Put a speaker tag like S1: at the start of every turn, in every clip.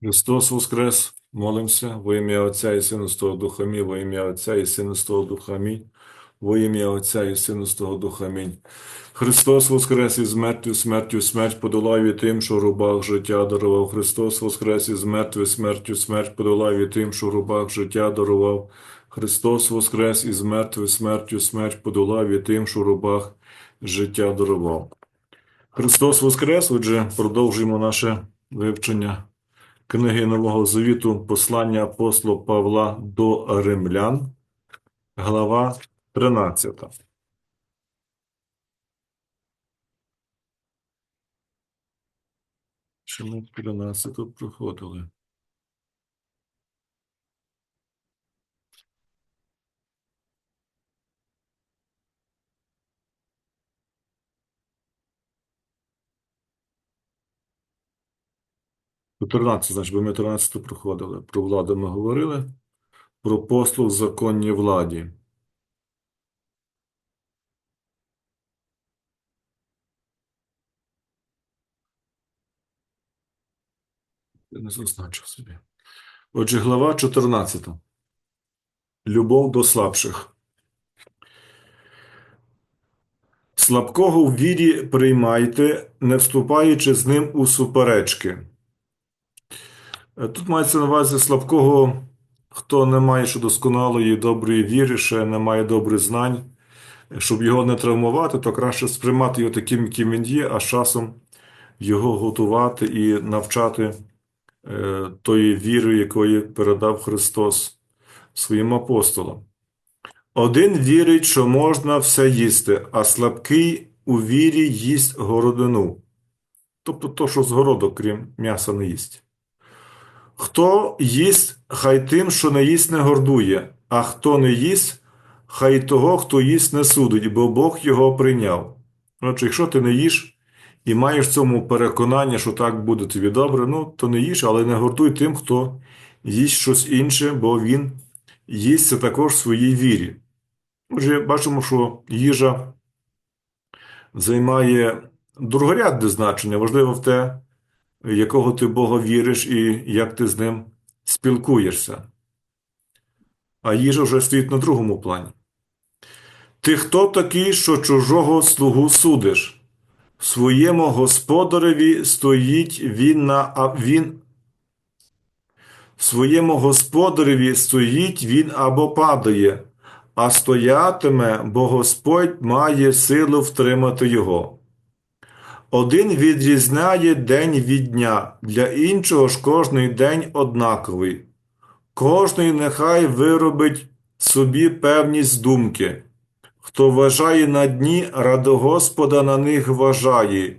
S1: Христос Воскрес, молимося, во ім'я Отця і Сина Святого Духа Амінь, во ім'я Отця і Сина Святого Духа Амінь, во ім'я Отця і Сина Святого Духа Амінь. Христос Воскрес із мертвих смертю смерть подолав і тим, що рубах життя дарував. Христос Воскрес із мертвих смертю смерть подолав і тим, що рубах життя дарував. Христос Воскрес із мертвих смертю смерть подолав і тим, що рубах життя дарував. Христос Воскрес, отже, продовжуємо наше вивчення книги Нового Завіту Послання апостола Павла до Римлян, глава 13. Чи ми 13 проходили? До 13, значить, бо ми 13 проходили. Про владу ми говорили, про послуг законній владі. Я не зазначив собі. Отже, глава 14. Любов до слабших. Слабкого в вірі приймайте, не вступаючи з ним у суперечки. Е, Тут мається на увазі слабкого, хто не має ще досконалої доброї віри, ще не має добрих знань. Щоб його не травмувати, то краще сприймати його таким, яким він є, а з часом його готувати і навчати е, тої віри, якої передав Христос своїм апостолам. Один вірить, що можна все їсти, а слабкий у вірі їсть городину. Тобто то, що з городок, крім м'яса, не їсть. Хто їсть, хай тим, що не їсть, не гордує, а хто не їсть, хай того, хто їсть, не судить, бо Бог його прийняв. Отже, якщо ти не їш і маєш в цьому переконання, що так буде тобі добре, ну, то не їж, але не гордуй тим, хто їсть щось інше, бо він їсть це також в своїй вірі. Отже, бачимо, що їжа займає другорядне значення, важливо в те, якого ти Бога віриш і як ти з ним спілкуєшся. А їжа вже стоїть на другому плані. Ти хто такий, що чужого слугу судиш? Своєму господареві стоїть він на він. Своєму господареві стоїть він або падає, а стоятиме, бо Господь має силу втримати його. Один відрізняє день від дня, для іншого ж кожний день однаковий. Кожний нехай виробить собі певність думки. Хто вважає на дні, ради Господа на них вважає,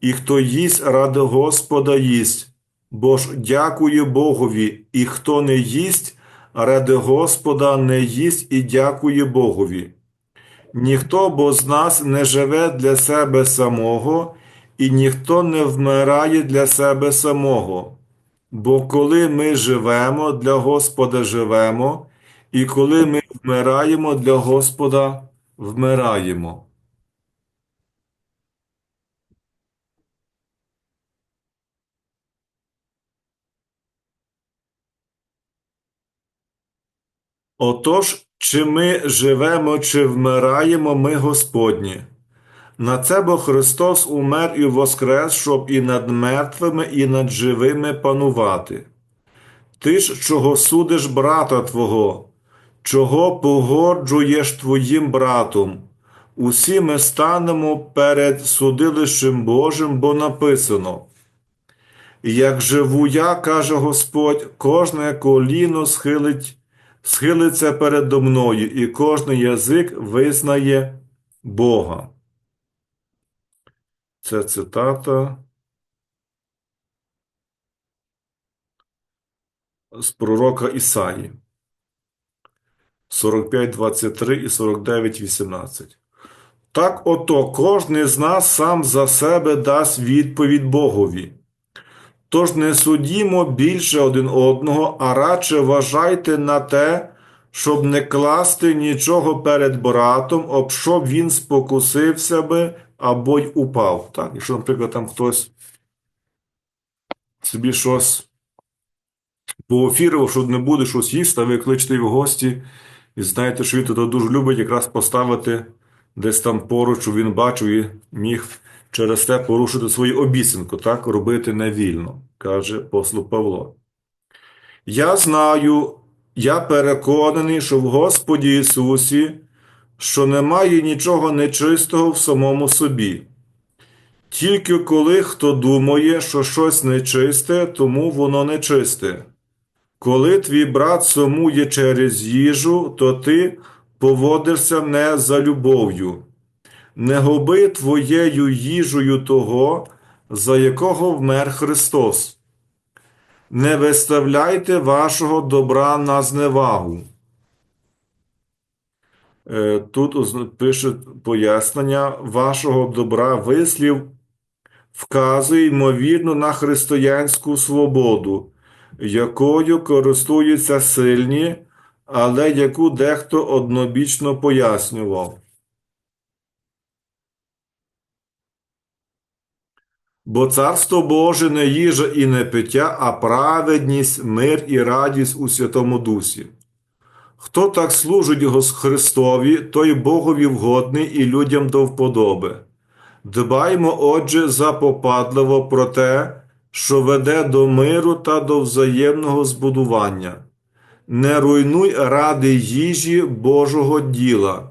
S1: і хто їсть ради Господа їсть, бо ж дякує Богові, і хто не їсть, ради Господа не їсть і дякує Богові. Ніхто бо з нас не живе для себе самого, і ніхто не вмирає для себе самого. Бо коли ми живемо, для Господа живемо, і коли ми вмираємо, для Господа вмираємо. Отож, чи ми живемо, чи вмираємо, ми Господні. На це бо Христос умер і воскрес, щоб і над мертвими, і над живими панувати. Ти ж чого судиш брата Твого, чого погоджуєш твоїм братом? Усі ми станемо перед судилищем Божим, бо написано. Як живу я, каже Господь, кожне коліно схилить, схилиться передо мною, і кожний язик визнає Бога. Це цитата з пророка Ісаї 45.23 і 49.18. Так ото кожний з нас сам за себе дасть відповідь Богові. Тож не судімо більше один одного, а радше вважайте на те, щоб не класти нічого перед братом, об що він спокусився би або й упав. Так? Якщо, наприклад, там хтось собі щось поофірував, що не буде щось їсти, а ви кличете в гості, і знаєте, що він туди дуже любить якраз поставити десь там поруч, щоб він бачив і міг через те порушити свою обіцянку, так, робити невільно, каже апостол Павло. Я знаю, я переконаний, що в Господі Ісусі, що немає нічого нечистого в самому собі. Тільки коли хто думає, що щось нечисте, тому воно нечисте. Коли твій брат сумує через їжу, то ти поводишся не за любов'ю. Не губи твоєю їжею того, за якого вмер Христос. Не виставляйте вашого добра на зневагу. Е, Тут пише пояснення вашого добра вислів вказує ймовірно на християнську свободу, якою користуються сильні, але яку дехто однобічно пояснював. Бо царство Боже не їжа і не пиття, а праведність, мир і радість у Святому Дусі. Хто так служить Христові, той Богові вгодний і людям до вподоби. Дбаймо, отже, запопадливо про те, що веде до миру та до взаємного збудування. Не руйнуй ради їжі Божого діла.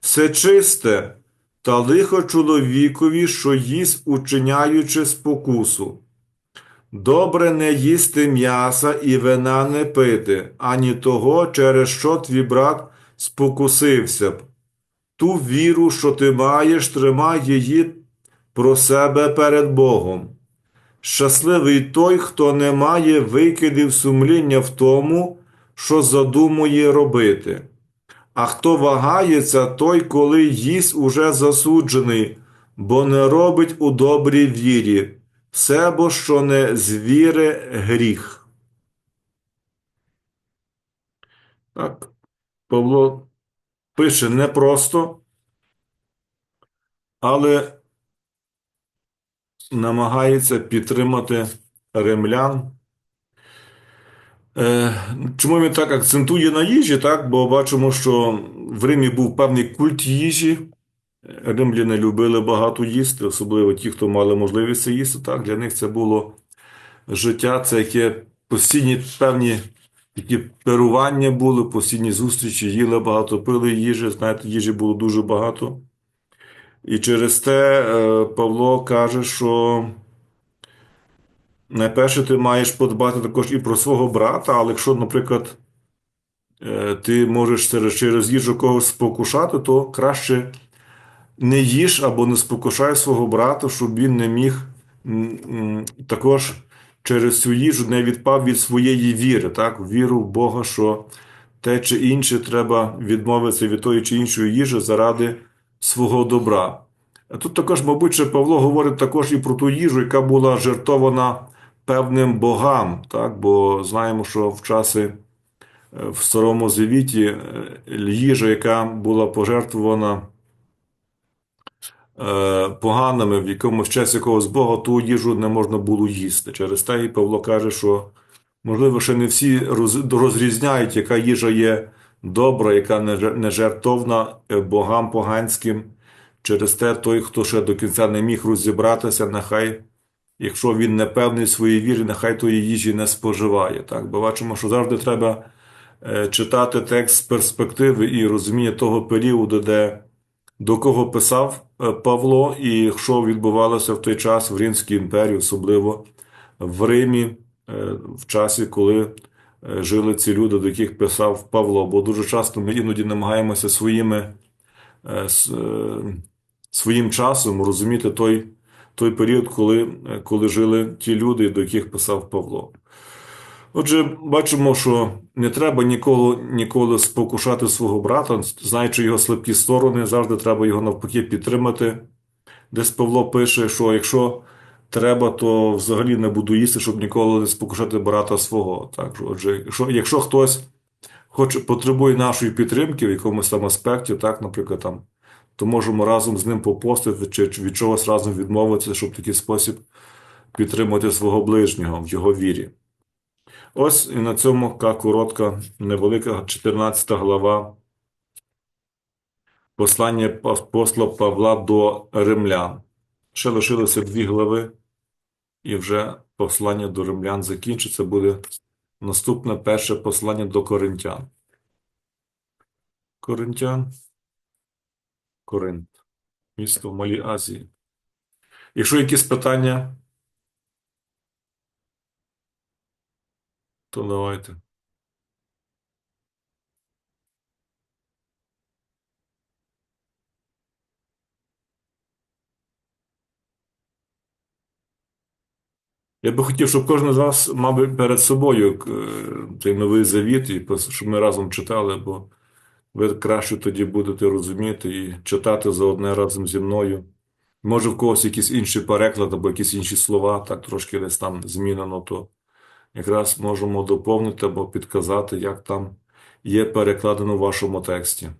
S1: Все чисте, та лихо чоловікові, що їсть, учиняючи спокусу. Добре не їсти м'яса і вина не пити, ані того, через що твій брат спокусився б. Ту віру, що ти маєш, тримай її про себе перед Богом. Щасливий той, хто не має викидів сумління в тому, що задумує робити. А хто вагається, той, коли їсть уже засуджений, бо не робить у добрій вірі, все бо що не з віри гріх. Так, Павло пише непросто, але намагається підтримати римлян. Е, Чому він так акцентує на їжі? Так? Бо бачимо, що в Римі був певний культ їжі. Римляни любили багато їсти, особливо ті, хто мали можливість це їсти. Так? Для них це було життя, це яке постійні певні такі перування були, постійні зустрічі, їли багато, пили їжі. Знаєте, їжі було дуже багато. І через те е, Павло каже, що найперше ти маєш подбати також і про свого брата, але якщо, наприклад, е, ти можеш через, їжу когось спокушати, то краще не їж або не спокушай свого брата, щоб він не міг також через цю їжу не відпав від своєї віри, так? Віру в Бога, що те чи інше треба відмовитися від тої чи іншої їжі заради свого добра. Тут також, мабуть, ще Павло говорить також і про ту їжу, яка була жертована певним богам, так? бо знаємо, що в часи е, в Старому Завіті е, їжа, яка була пожертвована поганими, в якомусь часі якогось Бога, ту їжу не можна було їсти. Через те і Павло каже, що можливо ще не всі розрізняють, яка їжа є добра, яка не жер- жертовна е, богам поганським. Через те той, хто ще до кінця не міг розібратися, нехай, якщо він не певний своїй вірі, нехай тої їжі не споживає. Так? Бо бачимо, що завжди треба е, читати текст з перспективи і розуміння того періоду, де до кого писав е, Павло, і що відбувалося в той час в Римській імперії, особливо в Римі, е, в часі, коли е, жили ці люди, до яких писав Павло. Бо дуже часто ми іноді намагаємося своїми, своїм часом розуміти той, той період, коли, коли жили ті люди, до яких писав Павло. Отже, бачимо, що не треба ніколи, ніколи спокушати свого брата, знаючи його слабкі сторони, завжди треба його навпаки підтримати. Десь Павло пише, що якщо треба, то взагалі не буду їсти, щоб ніколи не спокушати брата свого. Так, отже, якщо, якщо хтось хоче, потребує нашої підтримки в якомусь там аспекті, так, наприклад, там, то можемо разом з ним попостити чи від чогось разом відмовитися, щоб в такий спосіб підтримати свого ближнього в його вірі. Ось і на цьому така коротка, невелика 14 глава послання апостола Павла до римлян. Ще лишилося дві глави, і вже послання до римлян закінчиться. Буде наступне перше послання до коринтян. Коринтян. Коринт. Місто в Малій Азії. Якщо якісь питання, то давайте. Я би хотів, щоб кожен з вас мав перед собою е, цей новий завіт, і щоб ми разом читали, бо ви краще тоді будете розуміти і читати заодне разом зі мною. Може, в когось якийсь інший переклад або якісь інші слова, так трошки десь там змінено, то якраз можемо доповнити або підказати, як там є перекладено в вашому тексті.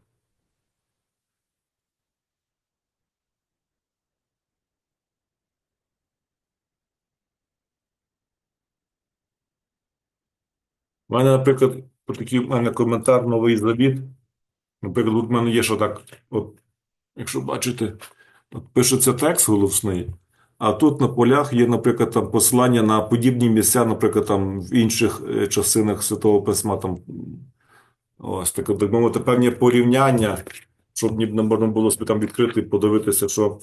S1: У мене, наприклад, такий в мене коментар новий завіт. Наприклад, в мене є, що так, от, якщо бачите, от пишеться текст голосний, а тут на полях є, наприклад, там посилання на подібні місця, наприклад, там в інших е, частинах Святого Письма, там ось таке, так мовити, певні порівняння, щоб ніби можна було там відкрити і подивитися, що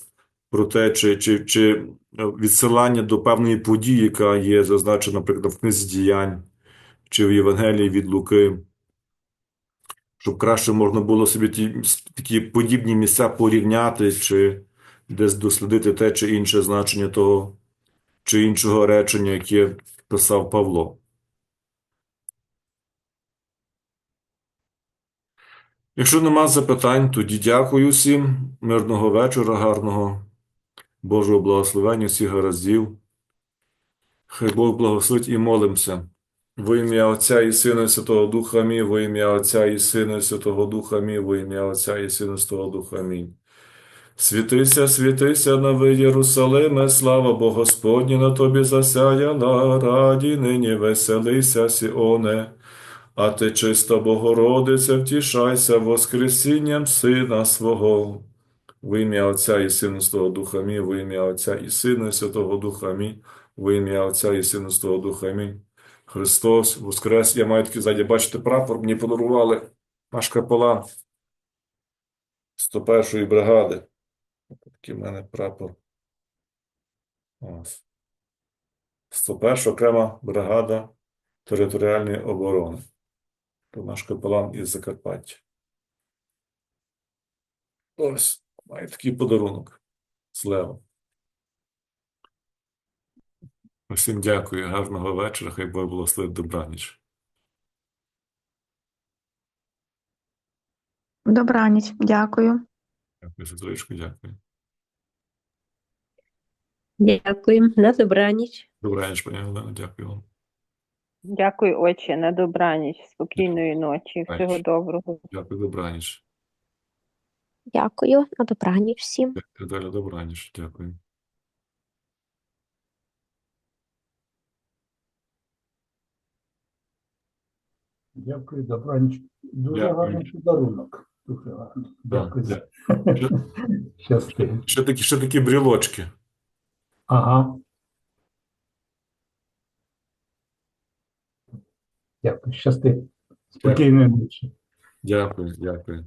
S1: про те, чи, чи, чи е, відсилання до певної події, яка є зазначена, наприклад, в книзі діянь, чи в Євангелії від Луки. Щоб краще можна було собі ті такі подібні місця порівняти, чи десь дослідити те чи інше значення того чи іншого речення, яке писав Павло. Якщо нема запитань, тоді дякую всім. Мирного вечора, гарного Божого благословення, всіх гараздів. Хай Бог благословить і молимося. Во ім'я Отця і Сина і Святого Духа Амінь, во ім'я Отця і Сина і Святого Духа Амінь, во ім'я Отця і Сина і Святого Духа Амінь. Світися, світися, новий Єрусалиме, слава Бо Господня на тобі засяяла, раді нині веселися, Сіоне. А ти, чиста Богородице, втішайся воскресінням Сина свого. В ім'я Отця і Сина Святого Духа Амінь, в ім'я Отця і Сина Святого Духа Амінь, в ім'я Отця і Сина Святого Духа Амінь. Христос Воскрес. Я маю такий ззаді, бачите, прапор мені подарували наш капелан 101-ї бригади. Такий в мене прапор. Ось. 101 окрема бригада територіальної оборони. То наш капелан із Закарпаття. Ось, має такий подарунок. Слева. Усім дякую, гарного вечора, хай Бог благословить добраніч.
S2: Добраніч, дякую.
S1: Дякую, сестричко, дякую.
S3: Дякую. На добраніч.
S1: Добраніч, пані Олено, дякую вам.
S4: Дякую, отче, на добраніч, спокійної ночі, всього
S1: Бачиш.
S4: доброго.
S1: Дякую, добраніч.
S3: Дякую. На добраніч всім.
S1: Дякую, далі, добраніч, дякую.
S5: Дякую, добраніч. Дуже
S1: Дякую.
S5: гарний подарунок.
S1: Да,
S5: Щасти.
S1: Ще такі, ще такі брілочки.
S5: Ага. Дякую. Щасти. Спокійної ночі.
S1: Дякую, дякую.